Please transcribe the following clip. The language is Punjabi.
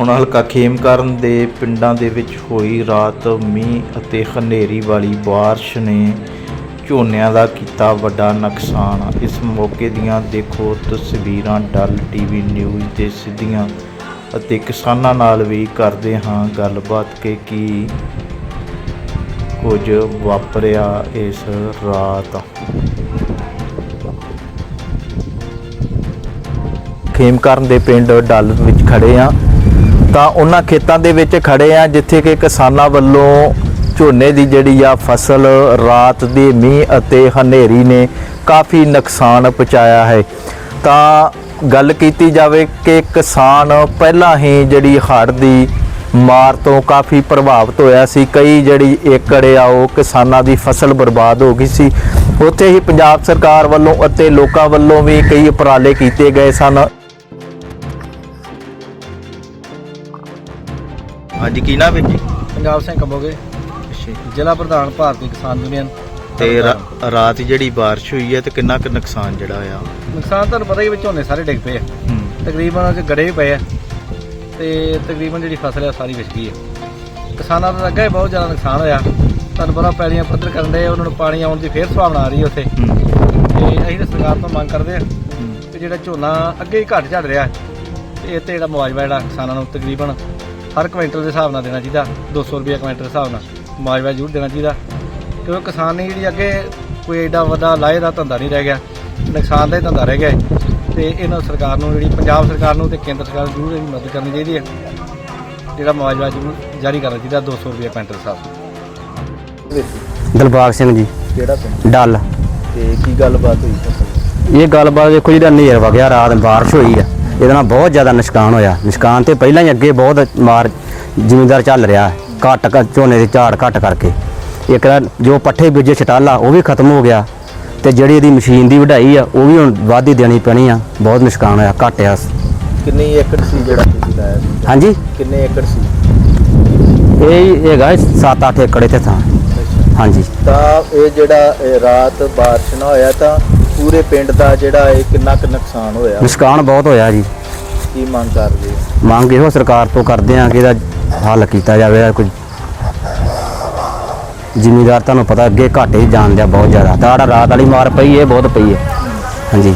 ਹੁਣ ਹਲਕਾ ਖੇਮਕਰਨ ਦੇ ਪਿੰਡਾਂ ਦੇ ਵਿੱਚ ਹੋਈ ਰਾਤ ਮੀਂਹ ਅਤੇ ਹਨੇਰੀ ਵਾਲੀ ਬਾਰਿਸ਼ ਨੇ ਝੋਨਿਆਂ ਦਾ ਕੀਤਾ ਵੱਡਾ ਨੁਕਸਾਨ। ਇਸ ਮੌਕੇ ਦੀਆਂ ਦੇਖੋ ਤਸਵੀਰਾਂ ਡਲ ਟੀਵੀ ਨਿਊਜ਼ ਦੇ ਸਿੱਧੀਆਂ ਅਤੇ ਕਿਸਾਨਾਂ ਨਾਲ ਵੀ ਕਰਦੇ ਹਾਂ ਗੱਲਬਾਤ ਕਿ ਕੀ ਕੁਝ ਵਾਪਰਿਆ ਇਸ ਰਾਤ। ਖੇਮਕਰਨ ਦੇ ਪਿੰਡ ਡੱਲ ਵਿੱਚ ਖੜੇ ਆ ਤਾਂ ਉਹਨਾਂ ਖੇਤਾਂ ਦੇ ਵਿੱਚ ਖੜੇ ਆ, ਜਿੱਥੇ ਕਿ ਕਿਸਾਨਾਂ ਵੱਲੋਂ ਝੋਨੇ ਦੀ ਜਿਹੜੀ ਆ ਫਸਲ ਰਾਤ ਦੇ ਮੀਂਹ ਅਤੇ ਹਨੇਰੀ ਨੇ ਕਾਫੀ ਨੁਕਸਾਨ ਪਹੁੰਚਾਇਆ ਹੈ। ਤਾਂ ਗੱਲ ਕੀਤੀ ਜਾਵੇ ਕਿ ਕਿਸਾਨ ਪਹਿਲਾਂ ਹੀ ਜਿਹੜੀ ਹੜ੍ਹ ਦੀ ਮਾਰ ਤੋਂ ਕਾਫੀ ਪ੍ਰਭਾਵਿਤ ਹੋਇਆ ਸੀ। ਕਈ ਜਿਹੜੀ ਏਕੜ ਆ, ਉਹ ਕਿਸਾਨਾਂ ਦੀ ਫਸਲ ਬਰਬਾਦ ਹੋ ਗਈ ਸੀ। ਉੱਥੇ ਹੀ ਪੰਜਾਬ ਸਰਕਾਰ ਵੱਲੋਂ ਅਤੇ ਲੋਕਾਂ ਵੱਲੋਂ ਵੀ ਕਈ ਉਪਰਾਲੇ ਕੀਤੇ ਗਏ ਸਨ। ਅੱਜ ਕੀ ਨਾਮ ਹੈ ਜੀ? ਪੰਜਾਬ ਸਿੰਘ ਕੰਬੋਗੇ। ਜ਼ਿਲ੍ਹਾ ਪ੍ਰਧਾਨ ਭਾਰਤੀ ਕਿਸਾਨ ਯੂਨੀਅਨ ਤੇ ਰਾ- ਰਾਤ ਜਿਹੜੀ ਬਾਰਿਸ਼ ਹੋਈ ਹੈ ਤੇ ਕਿੰਨਾ ਕੁ ਨੁਕਸਾਨ ਜਿਹੜਾ ਹੋਇਆ ਨੁਕਸਾਨ ਤੁਹਾਨੂੰ ਪਤਾ ਹੀ ਵਿੱਚ ਝੋਨੇ ਸਾਰੇ ਡਿੱਗ ਪਏ ਆ। ਤਕਰੀਬਨ ਉਹ 'ਚ ਗੜੇ ਵੀ ਪਏ ਆ। ਤੇ ਤਕਰੀਬਨ ਜਿਹੜੀ ਫਸਲ ਆ ਸਾਰੀ ਵਿਛ ਗਈ ਹੈ ਕਿਸਾਨਾਂ ਦਾ ਅੱਗੇ ਬਹੁਤ ਜ਼ਿਆਦਾ ਨੁਕਸਾਨ ਹੋਇਆ। ਤੁਹਾਨੂੰ ਪਤਾ ਪੈਲੀਆਂ ਪੱਧਰ ਕਰਨ ਦੇ ਉਹਨਾਂ ਨੂੰ ਪਾਣੀ ਆਉਣ ਦੀ ਫੇਰ ਸੰਭਾਵਨਾ ਆ ਰਹੀ ਹੈ ਉੱਥੇ। ਤੇ ਅਸੀਂ ਤਾਂ ਸਰਕਾਰ ਤੋਂ ਮੰਗ ਕਰਦੇ ਆ ਕਿ ਜਿਹੜਾ ਝੋਨਾ ਅੱਗੇ ਹੀ ਘੱਟ ਝੜ ਰਿਹਾ ਹੈ, ਤੇ ਇਹ ਤੇ ਜਿਹੜਾ ਮੁਆਵਜ਼ਾ ਜਿਹੜਾ ਕਿਸਾਨਾਂ ਨੂੰ ਤਕਰੀਬਨ ਹਰ ਕੁਇੰਟਲ ਦੇ ਹਿਸਾਬ ਨਾਲ ਦੇਣਾ ਚਾਹੀਦਾ 200 ਰੁਪਏ ਕੁਇੰਟਲ ਦੇ ਹਿਸਾਬ ਨਾਲ। ਮੁਆਵਜ਼ਾ ਜ਼ਰੂਰ ਦੇਣਾ ਚਾਹੀਦਾ। ਕਿਉਂਕਿ ਕਿਸਾਨ ਨੇ ਜਿਹੜੀ ਅੱਗੇ ਕੋਈ ਐਡਾ ਵੱਡਾ ਲਾਹੇ ਦਾ ਧੰਦਾ ਨਹੀਂ ਰਹਿ ਗਿਆ ਨੁਕਸਾਨ ਦਾ ਹੀ ਧੰਦਾ ਰਹਿ ਗਿਆ। ਤੇ ਇਹਨਾਂ ਸਰਕਾਰ ਨੂੰ ਜਿਹੜੀ ਪੰਜਾਬ ਸਰਕਾਰ ਨੂੰ ਤੇ ਕੇਂਦਰ ਸਰਕਾਰ ਨੂੰ ਜ਼ਰੂਰ ਇਹਦੀ ਮਦਦ ਕਰਨੀ ਚਾਹੀਦੀ ਹੈ। ਜਿਹੜਾ ਮੁਆਵਜ਼ਾ ਜ਼ਰੂਰ ਜਾਰੀ ਕਰਨਾ ਚਾਹੀਦਾ 200 ਰੁਪਏ ਕੁਇੰਟਲ ਦੇ ਹਿਸਾਬ ਨਾਲ। ਦਿਲਬਾਗ ਸਿੰਘ ਜੀ। ਕਿਹੜਾ ਪਿੰਡ? ਡੱਲ। ਤੇ ਕੀ ਗੱਲਬਾਤ ਹੋਈ? ਇਹ ਗੱਲਬਾਤ ਦੇਖੋ ਜਿਹੜਾ ਨੇਰ ਵਗਿਆ ਰਾਤ ਬਾਰਿਸ਼ ਹੋਈ ਆ। ਇਹਦੇ ਨਾਲ ਬਹੁਤ ਜ਼ਿਆਦਾ ਨੁਕਸਾਨ ਹੋਇਆ। ਨੁਕਸਾਨ ਤੇ ਪਹਿਲਾਂ ਹੀ ਅੱਗੇ ਬਹੁਤ ਮਾਰ ਜ਼ਿਮੀਂਦਾਰ ਚੱਲ ਰਿਹਾ। ਘੱਟ ਝੋਨੇ ਦੇ ਝਾੜ ਘੱਟ ਕਰਕੇ। ਇੱਕ ਤਾਂ ਜੋ ਪੱਠੇ ਬੀਜੇ ਛਟਾਲਾ ਉਹ ਵੀ ਖਤਮ ਹੋ ਗਿਆ ਤੇ ਜਿਹੜੀ ਇਹਦੀ ਮਸ਼ੀਨ ਦੀ ਵਢਾਈ ਆ ਉਹ ਵੀ ਹੁਣ ਵਾਧੀ ਦੇਣੀ ਪੈਣੀ ਆ। ਬਹੁਤ ਨੁਕਸਾਨ ਹੋਇਆ ਘੱਟ ਆ। ਕਿੰਨੀ ਏਕੜ ਸੀ ਜਿਹੜਾ ਤੁਸੀਂ ਲਾਇਆ? ਹਾਂਜੀ? ਕਿੰਨੇ ਏਕੜ ਸੀ? ਇਹ ਹੈਗਾ 7-8 ਏਕੜ ਇੱਥੇ ਥਾਂ। ਹਾਂਜੀ। ਤਾਂ ਇਹ ਜਿਹੜਾ ਰਾਤ ਬਾਰਿਸ਼ ਨਾ ਹੋਇਆ ਤਾਂ ਪੂਰੇ ਪਿੰਡ ਦਾ ਜਿਹੜਾ ਇਹ ਕਿੰਨਾ ਕੁ ਨੁਕਸਾਨ ਹੋਇਆ? ਨੁਕਸਾਨ ਬਹੁਤ ਹੋਇਆ ਜੀ। ਕੀ ਮੰਗ ਕਰਦੇ ਮੰਗ ਇਹੋ ਸਰਕਾਰ ਤੋਂ ਕਰਦੇ ਆ ਕਿ ਇਹਦਾ ਹੱਲ ਕੀਤਾ ਜਾਵੇ ਕੁਝ ਜ਼ਿਮੀਦਾਰ ਤੁਹਾਨੂੰ ਪਤਾ ਅੱਗੇ ਘਾਟੇ ਹੀ ਜਾਣ ਦਿਆ ਬਹੁਤ ਜ਼ਿਆਦਾ। ਆੜਾ ਰਾਤ ਵਾਲੀ ਮਾਰ ਪਈ ਹੈ ਬਹੁਤ ਪਈ ਹੈ। ਹਾਂਜੀ।